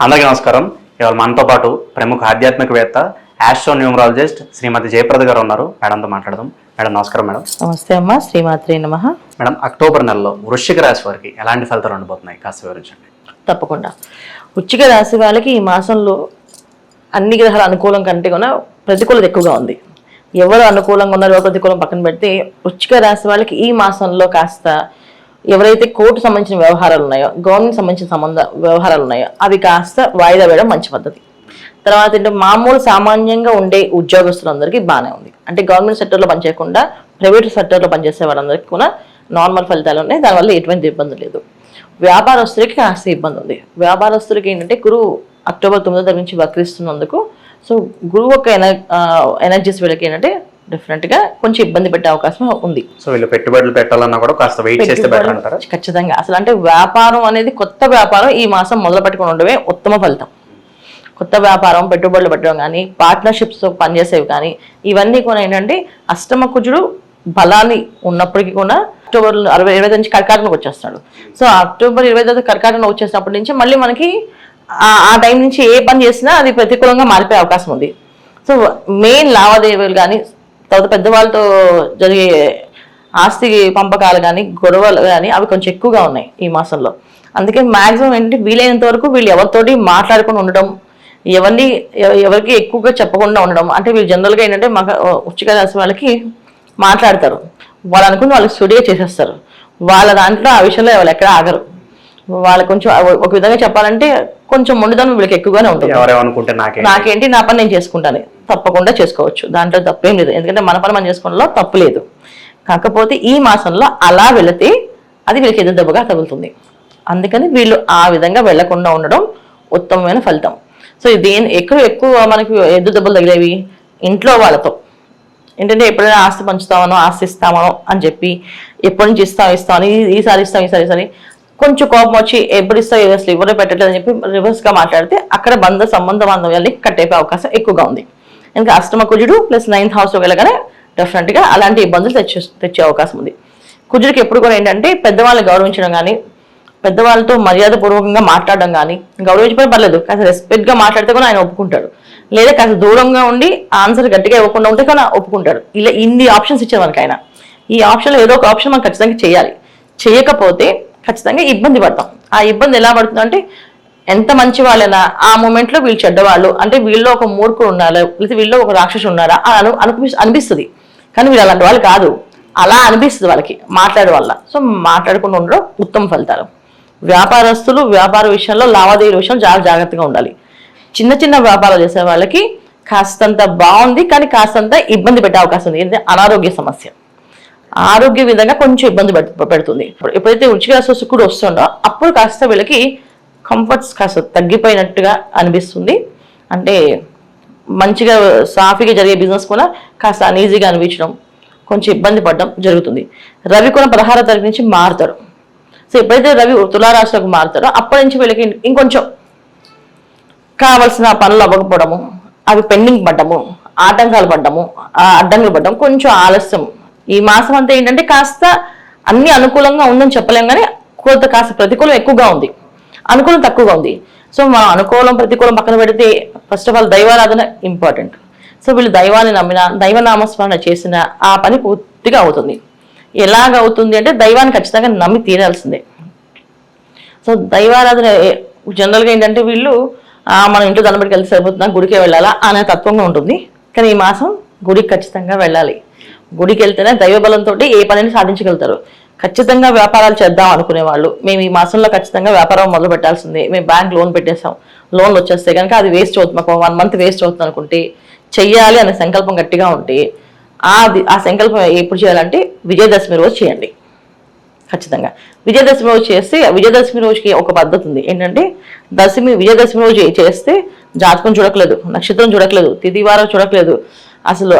అందరికీ నమస్కారం. ఇవాళ మనతో పాటు ప్రముఖ ఆధ్యాత్మికవేత్త ఆస్ట్రో న్యూమరాలజిస్ట్ శ్రీమతి జయప్రద గారు ఉన్నారు. మేడంతో మాట్లాడదాం. మేడం నమస్కారం మేడం. నమస్తే అమ్మ శ్రీమాత్రి నమ. మేడం అక్టోబర్ నెలలో వృశ్చిక రాశి వారికి ఎలాంటి ఫలితాలు ఉండబోతున్నాయి? కాస్త వివరించండి. తప్పకుండా. వృచ్చిక రాశి వాళ్ళకి ఈ మాసంలో అన్ని గ్రహాల అనుకూలం కంటే కూడా ప్రతికూలత ఎక్కువగా ఉంది. ఎవరు అనుకూలంగా ఉన్నారో ప్రతికూలం పక్కన పెడితే వృచ్చిక రాశి వాళ్ళకి ఈ మాసంలో కాస్త ఎవరైతే కోర్టు సంబంధించిన వ్యవహారాలు ఉన్నాయో గవర్నమెంట్ సంబంధించిన సంబంధ వ్యవహారాలు ఉన్నాయో అవి కాస్త వాయిదా వేయడం మంచి పద్ధతి. తర్వాత ఏంటంటే మామూలు సామాన్యంగా ఉండే ఉద్యోగస్తులందరికీ బాగానే ఉంది. అంటే గవర్నమెంట్ సెక్టర్లో పనిచేయకుండా ప్రైవేట్ సెక్టర్లో పనిచేసే వాళ్ళందరికీ కూడా నార్మల్ ఫలితాలు ఉన్నాయి. దానివల్ల ఎటువంటి ఇబ్బంది లేదు. వ్యాపారస్తులకి కాస్త ఇబ్బంది ఉంది. వ్యాపారస్తులకి ఏంటంటే గురువు అక్టోబర్ తొమ్మిదో తరగతి నుంచి వక్రిస్తున్నందుకు సో గురువు యొక్క ఎనర్జీస్ వీళ్ళకి ఏంటంటే డిఫరెంట్గా కొంచెం ఇబ్బంది పెట్టే అవకాశం ఉంది. సో వీళ్ళు పెట్టుబడులు పెట్టాలన్నా కూడా కాస్త వెయిట్ చేస్తే బెటర్ అంటారా? ఖచ్చితంగా. అసలు అంటే వ్యాపారం అనేది కొత్త వ్యాపారం ఈ మాసం మొదలు పెట్టుకుని ఉండడమే ఉత్తమ ఫలితం. కొత్త వ్యాపారం పెట్టుబడులు పెట్టడం కానీ పార్ట్నర్షిప్స్తో పనిచేసేవి కానీ ఇవన్నీ కూడా ఏంటంటే అష్టమ కుజుడు బలాన్ని ఉన్నప్పటికీ కూడా అక్టోబర్ అరవై ఇరవై నుంచి కర్కాటనకు వచ్చేస్తాడు సో అక్టోబర్ ఇరవై తొమ్మిది కర్కాటన వచ్చేసినప్పటి నుంచి మళ్ళీ మనకి ఆ- ఆ టైం నుంచి ఏ పని చేసినా అది ప్రతికూలంగా మారిపోయే అవకాశం ఉంది. సో మెయిన్ లావాదేవీలు కానీ తర్వాత పెద్దవాళ్ళతో జరిగే ఆస్తి పంపకాలు కానీ గొడవలు కానీ అవి కొంచెం ఎక్కువగా ఉన్నాయి ఈ మాసంలో. అందుకే మాక్సిమం ఏంటంటే వీలైనంత వరకు వీళ్ళు ఎవరితోటి మాట్లాడుకొని ఉండడం ఎవరిని ఎవ- ఎవరికి ఎక్కువగా చెప్పకుండా ఉండడం. అంటే వీళ్ళు జనరల్గా ఏంటంటే మగ ఉచ్చిక రాశి వాళ్ళకి మాట్లాడతారు. వాళ్ళు అనుకుని వాళ్ళకి స్టడీగా చేసేస్తారు. వాళ్ళ దాంట్లో ఆ విషయంలో వాళ్ళు ఎక్కడ ఆగరు. వాళ్ళు కొంచెం ఒక విధంగా చెప్పాలంటే కొంచెం మొండిదనం వీళ్ళకి ఎక్కువగానే ఉంటుంది. నాకేంటి? నా పని నేను చేసుకుంటాను. తప్పకుండా చేసుకోవచ్చు. దాంట్లో తప్పేం లేదు. ఎందుకంటే మన పని మనం చేసుకోవడంలో తప్పు లేదు. కాకపోతే ఈ మాసంలో అలా వెళితే అది వీళ్ళకి ఎదురు దెబ్బగా తగులుతుంది. అందుకని వీళ్ళు ఆ విధంగా వెళ్ళకుండా ఉండడం ఉత్తమమైన ఫలితం. సో దేని ఎక్కువ ఎక్కువ మనకి ఎదురు దెబ్బలు తగిలేవి? ఇంట్లో వాళ్ళతో. ఏంటంటే ఎప్పుడైనా ఆస్తి పంచుతామనో ఆస్తి ఇస్తామనో అని చెప్పి ఎప్పటి నుంచి ఇస్తాం ఇస్తాం అని ఈ- ఈసారి ఇస్తాం ఈసారి ఈసారి కొంచెం కోపం వచ్చి ఎప్పుడు ఇస్తావు అసలు ఎవరే పెట్టట్లేదు అని చెప్పి రివర్స్గా మాట్లాడితే అక్కడ బంధ సంబంధ బాంధవ్యాన్ని కట్టేపే అవకాశం ఎక్కువగా ఉంది. ఇంకా అష్టమ కుజుడు ప్లస్ నైన్త్ హౌస్ వెళ్ళగానే డెఫినెట్గా అలాంటి ఇబ్బందులు తెచ్చే తెచ్చే అవకాశం ఉంది. కుజుడికి ఎప్పుడు కూడా ఏంటంటే పెద్దవాళ్ళని గౌరవించడం కానీ పెద్దవాళ్ళతో మర్యాదపూర్వకంగా మాట్లాడడం కానీ గౌరవించడం పర్లేదు కాస్త రెస్పెక్ట్గా మాట్లాడితే కూడా ఆయన ఒప్పుకుంటాడు. లేదా కాస్త దూరంగా ఉండి ఆన్సర్ గట్టిగా ఇవ్వకుండా ఉంటే కూడా ఒప్పుకుంటాడు. ఇలా ఇన్ని ఆప్షన్స్ ఇచ్చారు మనకి ఆయన. ఈ ఆప్షన్లో ఏదో ఒక ఆప్షన్ మనం ఖచ్చితంగా చేయాలి. చేయకపోతే ఖచ్చితంగా ఇబ్బంది పడతాం. ఆ ఇబ్బంది ఎలా పడుతుంది అంటే ఎంత మంచి వాళ్ళైనా ఆ మూమెంట్లో వీళ్ళు చెడ్డవాళ్ళు. అంటే వీళ్ళు ఒక మూర్ఖుడు ఉన్నారా లేకపోతే వీళ్ళు ఒక రాక్షసు ఉన్నారా అని అను అనిపిస్తుంది. కానీ వీళ్ళు అలాంటి వాళ్ళు కాదు. అలా అనిపిస్తుంది వాళ్ళకి మాట్లాడే వల్ల సో మాట్లాడకుండా ఉండడం ఉత్తమ ఫలితాలు. వ్యాపారస్తులు వ్యాపార విషయంలో లావాదేవీల విషయంలో చాలా జాగ్రత్తగా ఉండాలి. చిన్న చిన్న వ్యాపారాలు చేసే వాళ్ళకి కాస్తంత బాగుంది కానీ కాస్తంత ఇబ్బంది పెట్టే అవకాశం ఉంది. ఏంటంటే అనారోగ్య సమస్య. ఆరోగ్య విధంగా కొంచెం ఇబ్బంది పెడుతుంది. ఎప్పుడైతే రుచిగా శుకుడు వస్తుండో అప్పుడు కాస్త వీళ్ళకి కంఫర్ట్స్ కాస్త తగ్గిపోయినట్టుగా అనిపిస్తుంది. అంటే మంచిగా సాఫీగా జరిగే బిజినెస్ కూడా కాస్త అనీజీగా అనిపించడం కొంచెం ఇబ్బంది పడడం జరుగుతుంది. రవి కూడా పదహారో తారీఖు నుంచి మారుతాడు. సో ఎప్పుడైతే రవి తులారాశిలోకి మారుతాడో అప్పటి నుంచి వీళ్ళకి ఇంకొంచెం కావలసిన పనులు అవ్వకపోవడము అవి పెండింగ్ పడ్డము ఆటంకాలు పడ్డము ఆ అడ్డంకులు పడ్డం కొంచెం ఆలస్యం. ఈ మాసం అంతా ఏంటంటే కాస్త అన్ని అనుకూలంగా ఉందని చెప్పలేం కానీ కొంత కాస్త ప్రతికూలం ఎక్కువగా ఉంది. అనుకూలం తక్కువగా ఉంది. సో మనం అనుకూలం ప్రతికూలం పక్కన పెడితే ఫస్ట్ ఆఫ్ ఆల్ దైవారాధన ఇంపార్టెంట్ సో వీళ్ళు దైవాన్ని నమ్మిన దైవనామస్మరణ చేసిన ఆ పని పూర్తిగా అవుతుంది. ఎలాగ అవుతుంది అంటే దైవాన్ని ఖచ్చితంగా నమ్మి తీరాల్సిందే. సో దైవారాధన జనరల్గా ఏంటంటే వీళ్ళు మన ఇంట్లో దండబడికి వెళ్తే సరిపోతుందా గుడికే వెళ్ళాలా అనే తత్వంగా ఉంటుంది. కానీ ఈ మాసం గుడికి ఖచ్చితంగా వెళ్ళాలి. గుడికి వెళ్తేనే దైవ బలంతో ఏ పనిని సాధించగలుగుతారు. ఖచ్చితంగా వ్యాపారాలు చేద్దాం అనుకునే వాళ్ళు మేము ఈ మాసంలో ఖచ్చితంగా వ్యాపారం మొదలు పెట్టాల్సిందే. మేము బ్యాంక్ లోన్ పెట్టేసాం లోన్లు వచ్చేస్తే కనుక అది వేస్ట్ అవుతుంది. మాకు వన్ మంత్ వేస్ట్ అవుతుంది అనుకుంటే చెయ్యాలి అనే సంకల్పం గట్టిగా ఉంటే ఆ ఆ సంకల్పం ఎప్పుడు చేయాలంటే విజయదశమి రోజు చేయండి. ఖచ్చితంగా. విజయదశమి రోజు చేస్తే విజయదశమి రోజుకి ఒక పద్ధతి ఉంది. ఏంటంటే దశమి విజయదశమి రోజు చేస్తే జాతకం చూడట్లేదు నక్షత్రం చూడట్లేదు తిథివారం చూడట్లేదు అసలు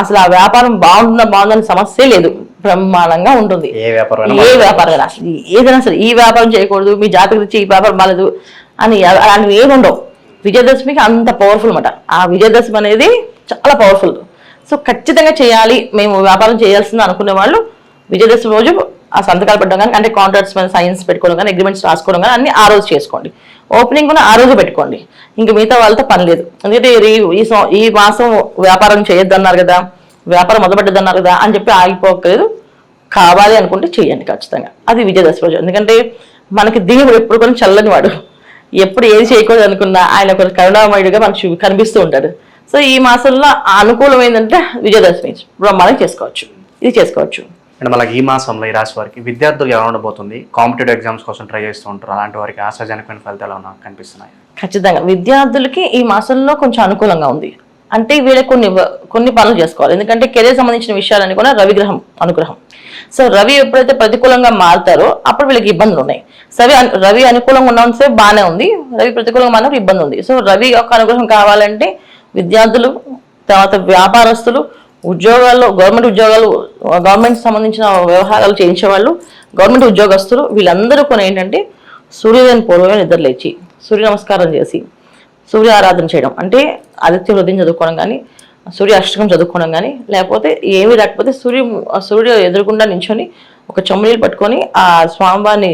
అసలు ఆ వ్యాపారం బాగుంటుందా బాగుందని సమస్య లేదు. బ్రహ్మాండంగా ఉంటుంది. ఏ వ్యాపారం ఏ వ్యాపారం అసలు ఏదైనా సరే ఈ వ్యాపారం చేయకూడదు మీ జాతకం ఇచ్చి ఈ వ్యాపారం బాగాలేదు అని అలాంటివి ఏమి ఉండవు. విజయదశమికి అంత పవర్ఫుల్ అనమాట ఆ విజయదశమి అనేది చాలా పవర్ఫుల్ సో ఖచ్చితంగా చేయాలి. మేము వ్యాపారం చేయాల్సింది అనుకునే వాళ్ళు విజయదశమి రోజు ఆ సంతకాలు పెట్టడం కానీ అంటే కాంట్రాక్ట్స్ మీద సైన్స్ పెట్టుకోవడం కానీ అగ్రిమెంట్స్ రాసుకోవడం కానీ అన్ని ఆ రోజు చేసుకోండి. ఓపెనింగ్ కూడా ఆ రోజు పెట్టుకోండి. ఇంక మిగతా వాళ్ళతో పని లేదు. ఎందుకంటే ఈ- ఈ మాసం వ్యాపారం చేయొద్దన్నారు కదా వ్యాపారం మొదలుపెట్టద్దన్నారు కదా అని చెప్పి ఆగిపోకలేదు. కావాలి అనుకుంటే చేయండి ఖచ్చితంగా. అది విజయదశమి రోజు. ఎందుకంటే మనకి దేవుడు ఎప్పుడు కొన్ని చల్లని వాడు ఎప్పుడు ఏది చేయకూడదు అనుకున్నా ఆయన ఒక కరుణామయుడిగా మనకు కనిపిస్తూ ఉంటాడు. సో ఈ మాసంలో అనుకూలం ఏంటంటే విజయదశమి బ్రహ్మాండం చేసుకోవచ్చు. ఇది చేసుకోవచ్చు. అండ్ మళ్ళీ ఈ మాసంలో ఈ రాశి వారికి విద్యార్థులు ఎలా ఉండబోతుంది? కాంపిటేటివ్ ఎగ్జామ్స్ కోసం ట్రై చేస్తూ ఉంటారు. అలాంటి వారికి ఆశాజనకమైన ఫలితాలు ఏమైనా కనిపిస్తున్నాయి? ఖచ్చితంగా. విద్యార్థులకి ఈ మాసంలో కొంచెం అనుకూలంగా ఉంది. అంటే వీళ్ళకి కొన్ని కొన్ని పనులు చేసుకోవాలి. ఎందుకంటే కెరీర్ సంబంధించిన విషయాలన్నీ కూడా రవిగ్రహం అనుగ్రహం. సో రవి ఎప్పుడైతే ప్రతికూలంగా మారుతారో అప్పుడు వీళ్ళకి ఇబ్బందులు ఉన్నాయి. సవి రవి అనుకూలంగా ఉన్నంతసేపు బాగానే ఉంది. రవి ప్రతికూలంగా మారినప్పుడు ఇబ్బంది ఉంది. సో రవి యొక్క అనుగ్రహం కావాలంటే విద్యార్థులు తర్వాత వ్యాపారస్తులు ఉద్యోగాల్లో గవర్నమెంట్ ఉద్యోగాలు గవర్నమెంట్ సంబంధించిన వ్యవహారాలు చేయించే వాళ్ళు గవర్నమెంట్ ఉద్యోగస్తులు వీళ్ళందరూ కొన్ని ఏంటంటే సూర్యోదయం పూర్వమే నిద్ర లేచి సూర్య నమస్కారం చేసి సూర్య ఆరాధన చేయడం. అంటే ఆదిత్య హృదయం చదువుకోవడం కానీ సూర్య అష్టకం చదువుకోవడం కానీ లేకపోతే ఏమీ లేకపోతే సూర్య సూర్యుడు ఎదురుకుండా నించొని ఒక చెమ్ము నీళ్ళు పట్టుకొని ఆ స్వామివారిని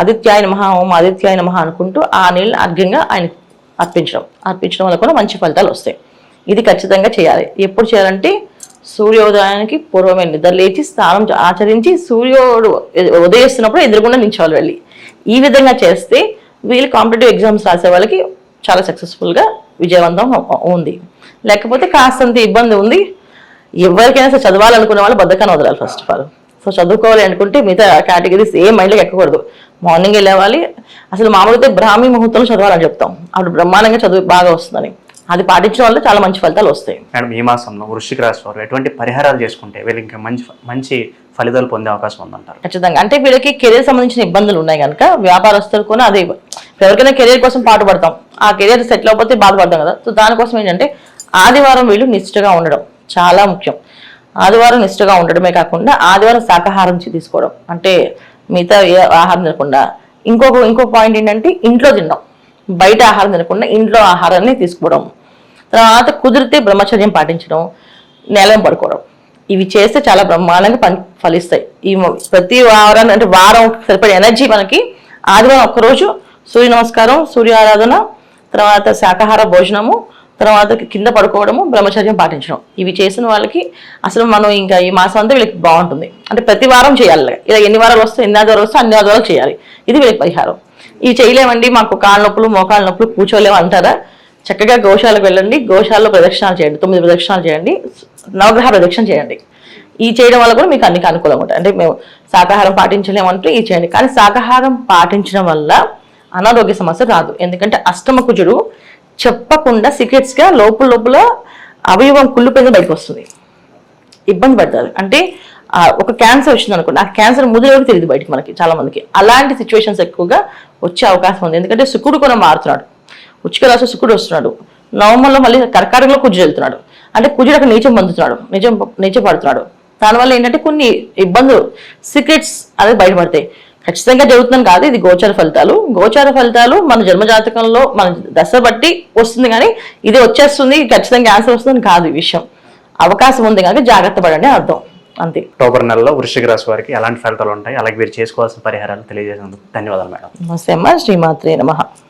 ఆదిత్యాయన మహా ఓం ఆదిత్యాయన మహా అనుకుంటూ ఆ నీళ్ళని అర్ఘ్యంగా ఆయన అర్పించడం. అర్పించడం వల్ల కూడా మంచి ఫలితాలు వస్తాయి. ఇది ఖచ్చితంగా చేయాలి. ఎప్పుడు చేయాలంటే సూర్యోదయానికి పూర్వమే నిద్ర లేచి స్నానం ఆచరించి సూర్యోడు ఉదయిస్తున్నప్పుడు ఎదురుకుండా నించోవాలి వెళ్ళి. ఈ విధంగా చేస్తే వీళ్ళు కాంపిటేటివ్ ఎగ్జామ్స్ రాసే వాళ్ళకి చాలా సక్సెస్ఫుల్గా విజయవంతం ఉంది. లేకపోతే కాస్తంత ఇబ్బంది ఉంది. ఎవరికైనా సరే చదవాలనుకునే వాళ్ళు బద్దకాన్ని వదలాలి ఫస్ట్ ఆఫ్ ఆల్ సో చదువుకోవాలి అనుకుంటే మిగతా కేటగిరీస్ ఏ మైండ్లోకి ఎక్కకూడదు. మార్నింగ్ వెళ్ళేవాలి. అసలు మామూలుగా బ్రాహ్మీ ముహూర్తంలో చదవాలని చెప్తాం. అప్పుడు బ్రహ్మాండంగా చదువు బాగా వస్తుందని. అది పాటించడం వల్ల చాలా మంచి ఫలితాలు వస్తాయి. మేడం ఈ మాసంలో వృశ్చిక రాశి వారు ఎటువంటి పరిహారాలు చేసుకుంటే వీళ్ళు ఇంకా మంచి మంచి ఫలితాలు పొందే అవకాశం ఉందంటారు? ఖచ్చితంగా. అంటే వీళ్ళకి కెరీర్ సంబంధించిన ఇబ్బందులు ఉన్నాయి కనుక వ్యాపారస్తులు కూడా అదే ఎవరికైనా కెరీర్ కోసం పాటుపడతాం. ఆ కెరీర్ సెటిల్ అయిపోతే బాధపడతాం కదా. సో దానికోసం ఏంటంటే ఆదివారం వీళ్ళు నిష్ఠగా ఉండడం చాలా ముఖ్యం. ఆదివారం నిష్ఠగా ఉండడమే కాకుండా ఆదివారం శాకాహారం తీసుకోవడం. అంటే మిగతా ఏ ఆహారం తినకుండా ఇంకొక ఇంకో పాయింట్ ఏంటంటే ఇంట్లో తినడం. బయట ఆహారం తినకుండా ఇంట్లో ఆహారాన్ని తీసుకోవడం. తర్వాత కుదిరితే బ్రహ్మచర్యం పాటించడం నేలం పడుకోవడం. ఇవి చేస్తే చాలా బ్రహ్మాండంగా పని ఫలిస్తాయి. ఈ ప్రతి వారం అంటే వారం సరిపడే ఎనర్జీ మనకి ఆదివారం ఒక్కరోజు సూర్య నమస్కారం సూర్య ఆరాధన తర్వాత శాకాహార భోజనము తర్వాత కింద పడుకోవడము బ్రహ్మచర్యం పాటించడం. ఇవి చేసిన వాళ్ళకి అసలు మనం ఇంకా ఈ మాసం అంతా వీళ్ళకి బాగుంటుంది. అంటే ప్రతి వారం చేయాలి. ఇలా ఎన్ని వారాలు వస్తే ఎన్ని ఆదివారాలు వస్తే అన్ని ఆదివారాలు చేయాలి. ఇది వీళ్ళకి పరిహారం. ఇవి చేయలేమండి మాకు కాళ్ళ నొప్పులు మోకాళ్ళ నొప్పులు కూర్చోలేము అంటారా? చక్కగా గోశాలకు వెళ్ళండి. గోశాలలో ప్రదక్షిణాలు చేయండి. తొమ్మిది ప్రదక్షిణాలు చేయండి. నవగ్రహ ప్రదక్షిణ చేయండి. ఈ చేయడం వల్ల కూడా మీకు అన్ని అనుకూలంగా ఉంటాయి. అంటే మేము శాకాహారం పాటించలేమంటూ ఈ చేయండి. కానీ శాకాహారం పాటించడం వల్ల అనారోగ్య సమస్య రాదు. ఎందుకంటే అష్టమ కుజుడు చెప్పకుండా సీక్రెట్స్గా లోపల లోపల అవయవం పెద్ద బయటకు వస్తుంది. ఇబ్బంది పడతారు. అంటే ఒక క్యాన్సర్ వచ్చింది అనుకోండి. ఆ క్యాన్సర్ ముదిరేకి తెలియదు బయటకు మనకి చాలా మందికి అలాంటి సిచ్యువేషన్స్ ఎక్కువగా వచ్చే అవకాశం ఉంది. ఎందుకంటే శుకుడు కూడా మారుతున్నాడు. ఉచిక రాశి శుక్రుడు వస్తున్నాడు. నవంబర్లో మళ్ళీ కర్కాటకలో కుజుడు వెళ్తున్నాడు అంటే కుజుడు అక్కడ నీచం పొందుతున్నాడు. నిజం నీచం పడుతున్నాడు దానివల్ల ఏంటంటే కొన్ని ఇబ్బందులు సీక్రెట్స్ అనేది బయటపడతాయి. ఖచ్చితంగా జరుగుతుందని కాదు ఇది గోచార ఫలితాలు. గోచార ఫలితాలు మన జన్మజాతకంలో మన దశ బట్టి వస్తుంది కానీ ఇది వచ్చేస్తుంది ఖచ్చితంగా ఆన్సర్ వస్తుంది కాదు ఈ విషయం. అవకాశం ఉంది కనుక జాగ్రత్త పడండి అర్థం. అంతే. అక్టోబర్ నెలలో వృశ్చిక రాశి వారికి ఎలాంటి ఫలితాలు ఉంటాయి? అలాగే వీరు చేసుకోవాల్సిన పరిహారాలు తెలియజేసినందుకు ధన్యవాదాలు మేడం. నమస్తే అమ్మ. శ్రీమాత్రే నమః.